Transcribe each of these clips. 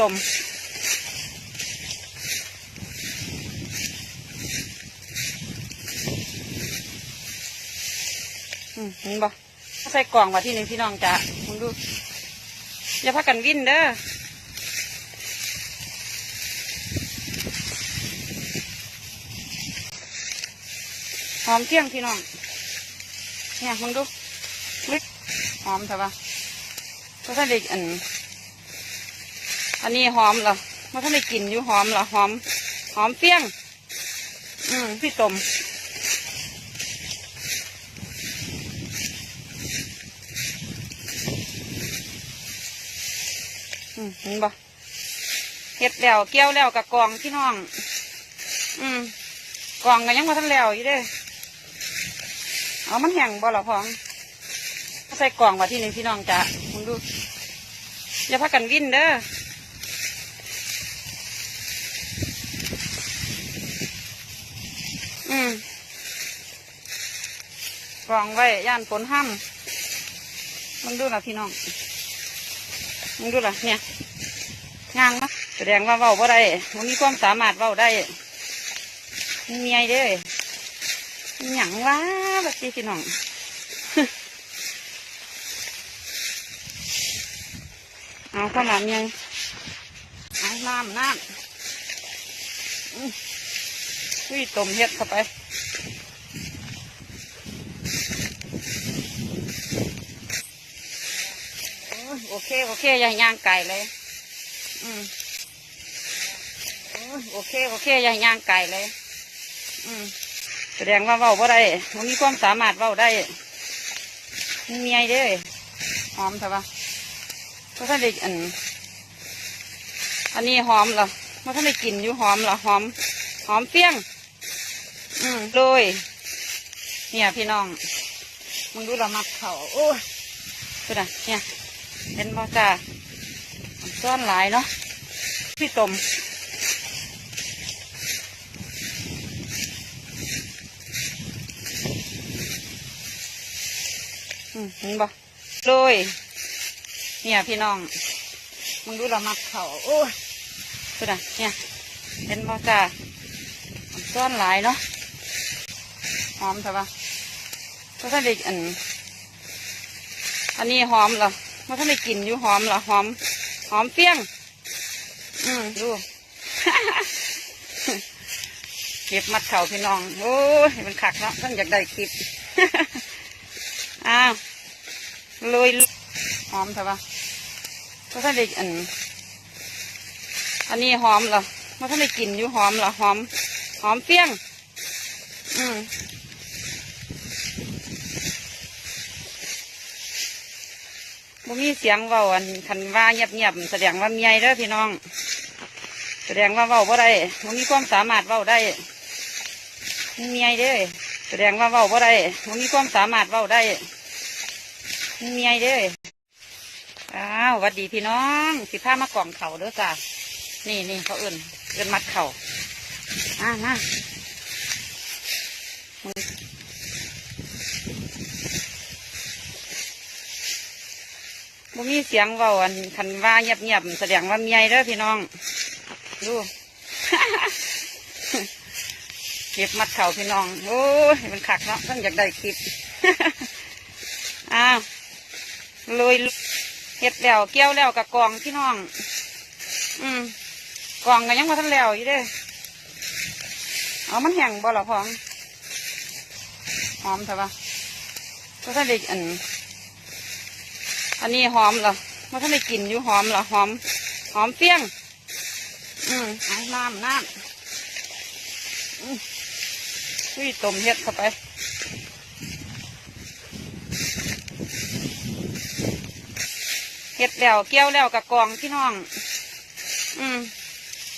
ตมอืมเห็นบ่ใส่กล่องว่าที่นึ่งพี่น้องจ้ะมึงดู อย่าพักกันวิ่นเด้อหอมเที่ยงพี่น้อง เนี่ยมึงดูลึกหอมใช่ปะก็ถ้าได้อัน อันนี้หอมเหรอมันถ้าได้กลิ่นอยู่หอมเหรอหอม หอมเปี้ยง อืมพี่ตมอืมเห็นบ่เห็ดแล้วเกี้ยวแล้วกับกองพี่น้อง อืมกองกันยังมาทันแล้วอยู่เด้เอามันแห้งบ่หรอพองใส่กล่องว่าที่หนึ่งพี่น้องจ้ะมึงดูอย่าพักกันวิ่นเด้อ อืมกล่องไว้ย่านฝนห้ำมึงดูนะพี่น้องมึงดูล่ะเนี่ยงางนะแสดงว่าเว้าบ่ได้มันมีความสามารถเว้าได้มีเมียเด้อหยังวะบัดนี้พี่น้องเอาข้าวหลามยังเอาน้ำน้ำ อุ้ยต้มเห็ดเข้าไปโอเค โอเคย่าย่างไก่เลย อืมโอเค โอเคย่าย่างไก่เลย อืมแสดงว่าเว้าบ่ได้มันมีความสามารถเว้าได้มีเมียเด้อหอมใช่ปะก็ถ้านได้อัน อันนี้หอมเหรอมันถ้าได้กลิ่นอยู่หอมเหรอหอม หอมเปี้ยง อืมโดยเนี่ยพี่น้อง มึงดูละมักเขาโอ้ยดูนะเนี่ยเป็นมอจ้าซ่อนหลายเนาะพี่ตมอืมเห็นบ่โดยเนี่ยพี่น้อง มึงดูละมักเขาโอ้ยดูนะเนี่ยเห็นบ่จ้าซ่อนหลายเนาะ หอมใช่ปะก็ถ้าได้อัน อันนี้หอมเหรอมันถ้าได้กลิ่นอยู่หอมเหรอหอม หอมเปี้ยง อืมดูเก็บมัดเข่าพี่น้อง โอ้ยมันขักเนาะท่านอยากได้คลิปอ้าวลุยหอมใช่ปะก็ถ้าได้อัน อันนี้หอมเหรอมันถ้าได้กลิ่นอยู่หอมเหรอหอม หอมเปี้ยง อืม บ่มีเสียงเว้าอันคันว่าเงียบๆแสดงว่าเมียเด้อพี่น้อง แสดงว่าเว้าบ่ได้บ่มีความสามารถเว้าได้มีเมียเด้อแสดงว่าเว้าบ่ได้บ่มีความสามารถเว้าได้มีเมียเด้ออ้าววัดดีพี่น้อง สิพามากล่องเข่าเด้อจ้านี่นี่เขาเอื่นเอื่นมัดเข่าอ่ามา บ่มีเสียงเว้าอันคันว่าเงียบๆแสดงว่าเมียเด้อพี่น้อง ดูเก็บมัดเข่าพี่น้อง โอ้ยมันขักเนาะต้องอยากได้คลิปอ้าวลยเห็ดแล้วเกี้ยวแล้วกับกองพี่น้อง อืมกองกันยังมาทันแล้วอยู่เด้อเอามันแห้งบ่หรอพองหอมใช่ปะก็ถ้าได้อัน อันนี้หอมเหรอมันถ้าได้กลิ่นอยู่หอมเหรอหอม หอมเปี้ยง อืมเอาน้ำน้ำอืมอุ้ยต้มเห็ดเข้าไปเห็ดแล้วเกี้ยวแล้วกับกองพี่น้อง อืม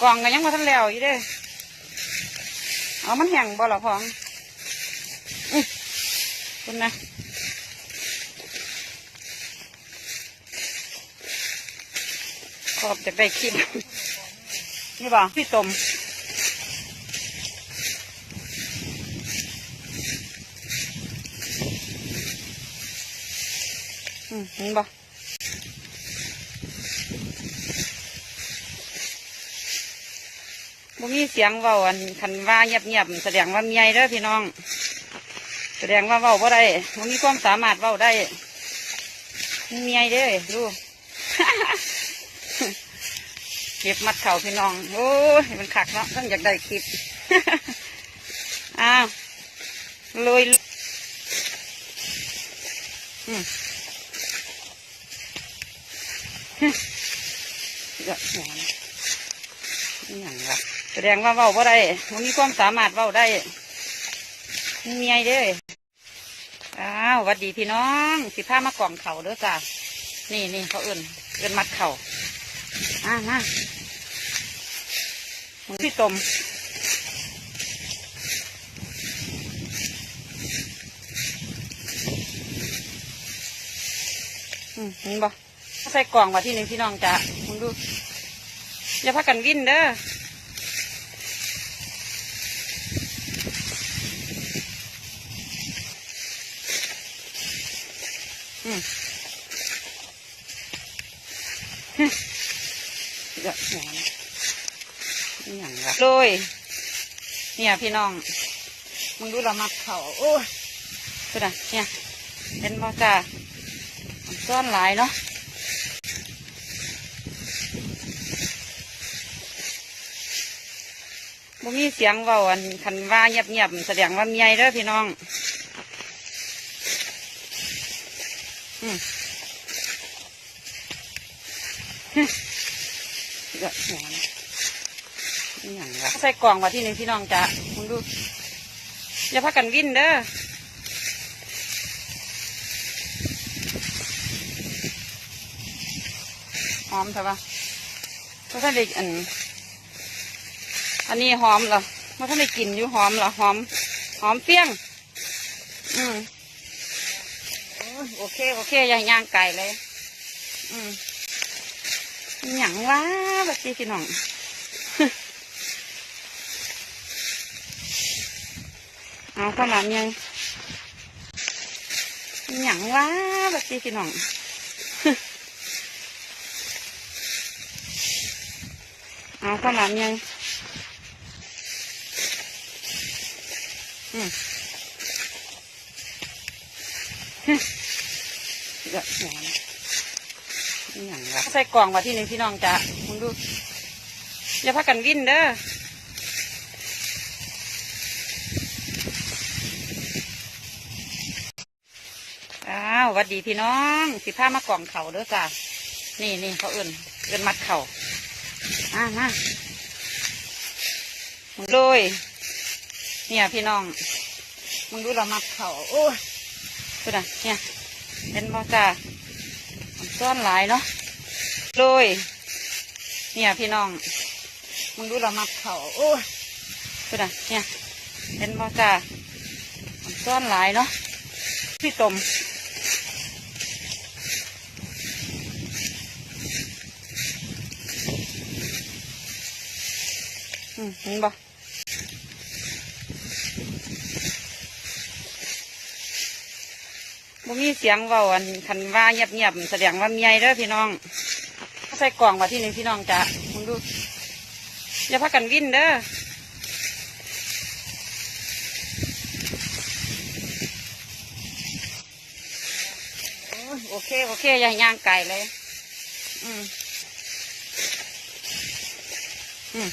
กองกันยังมาทันแล้วอยู่เด้อเอามันแห้งบ่หรอพองอือคุณนะ อบจากได้คลิปนี่บ่พี่ตมอืมนี่บ่บ่มีเสียงเว้าอันคันว่าเงียบๆแสดงว่าเมียเด้อพี่น้อง แสดงว่าเว้าบ่ได้บ่มีความสามารถเว้าได้เมียเด้อดู เก็บมัดเข่าพี่น้อง โอ้ยมันขักเนาะต้องอยากได้คลิปอ้าวลุยอืมเยอะแยะนี่อย่างละแสดงว่าเว้าบ่ได้มันมีความสามารถเว้าได้เมียเด้ออ้าววัดดีพี่น้อง สิพามากล่องเข่าเด้อจ้านี่นี่เขาเอื่นเอื่นมัดเข่า อ่ามามึงพี่ตมอืมเห็นบ่ใส่กล่องว่าที่หนึ่งพี่น้องจ้ะมึงดู อย่าพักกันวิ่นเด้ออืม ฮึเดี๋ยวหนนี่อย่างละโดยเนี่ยพี่น้อง มึงดูละมักเขาโอ้ยดูนะเนี่ยเห็นบ่จ้ามันซ่อนหลายเนาะบ่มีเสียงเว้าอันคันว่าเงียบๆแสดงว่าเมียเด้อพี่น้อง อืมฮึเดี๋ยวหน นี่อย่าใส่กล่องว่าที่หนึ่งพี่น้องจ้ะมึงดู อย่าพักกันวิ่นเด้อหอมใช่ปะก็ถ้าเด็กอัน อันนี้หอมเหรอมันถ้าไม่กลิ่นอยู่หอมเหรอหอม หอมเปี้ยง อืมโอเค โอเคย่างย่างไก่เลย อืมหยั่งวะบัดนี้พี่น้อง เอาข้าวหลามยังหยังวะบัดนี้พี่น้องเอาข้าวหลามยังอืมเดี๋ยวหนนี่อย่างละใส่กล่องว่าที่หนึ่งพี่น้องจ้ะมึงดูอย่าพักกันวิ่นเด้อ อ้าววัดดีพี่น้อง สิพามากล่องเข่าเด้อจ้ะนี่นี่เขาเอื่นเอื่นมัดเข่าอ่ามามึงโดยเนี่ยพี่น้อง มึงดูละมัดเข่าโอ้ยดูนะเนี่ยเห็นบ่จ้ามันซ่อนหลายเนาะโดยเนี่ยพี่น้อง มึงดูละมัดเข่าโอ้ยดูนะเนี่ยเห็นบ่จ้ามันซ่อนหลายเนาะพี่ตม เห็นบ่บ่มีเสียงเว้าอันคันว่าเงียบๆแสดงว่าเมียเด้อพี่น้องใส่กล่องว่าที่หนึ่งพี่น้องจ้ะมึงดูอย่าพักกันวิ่นเด้อโอ้ยโอเค โอเคอย่างย่างไก่เลย อืม อืม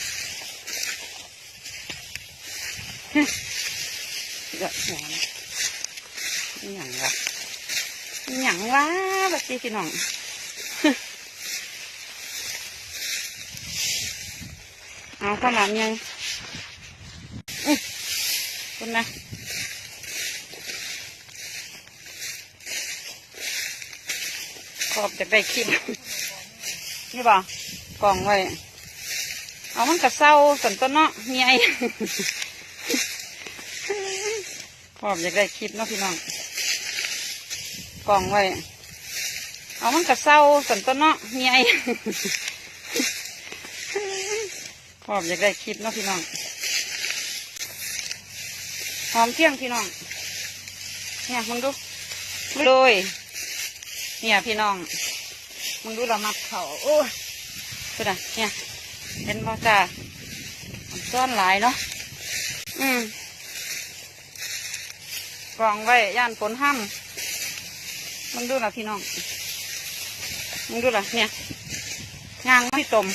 เดี๋ยวหนนี่อย่างละนี่อย่างวะบัดนี้พี่น้องเอาข้าวหลามยังอึคุณนะขอบจะได้คลิปนี่บ่กล่องไว้ เอามันกระเซ้าสันต้นเนาะเมีย ขอบอยากได้คลิปเนาะพี่น้องกล่องไว้ เอามันกระเซ้าสันต้นเนาะเมียพร้อมอยากได้คลิปเนาะพี่น้องหอมเที่ยงพี่น้องเนี่ยมึงดูโดยเนี่ยพี่น้องมึงดูละมักเขาโอ้ยดูนะเนี่ยเห็นบ่จ้าซ่อนหลายเนาะอืม องไว้ย่านฝนห้ำมึงดูล่ะพี่น้องมึงดูล่ะเนี่ยงางไม่ตม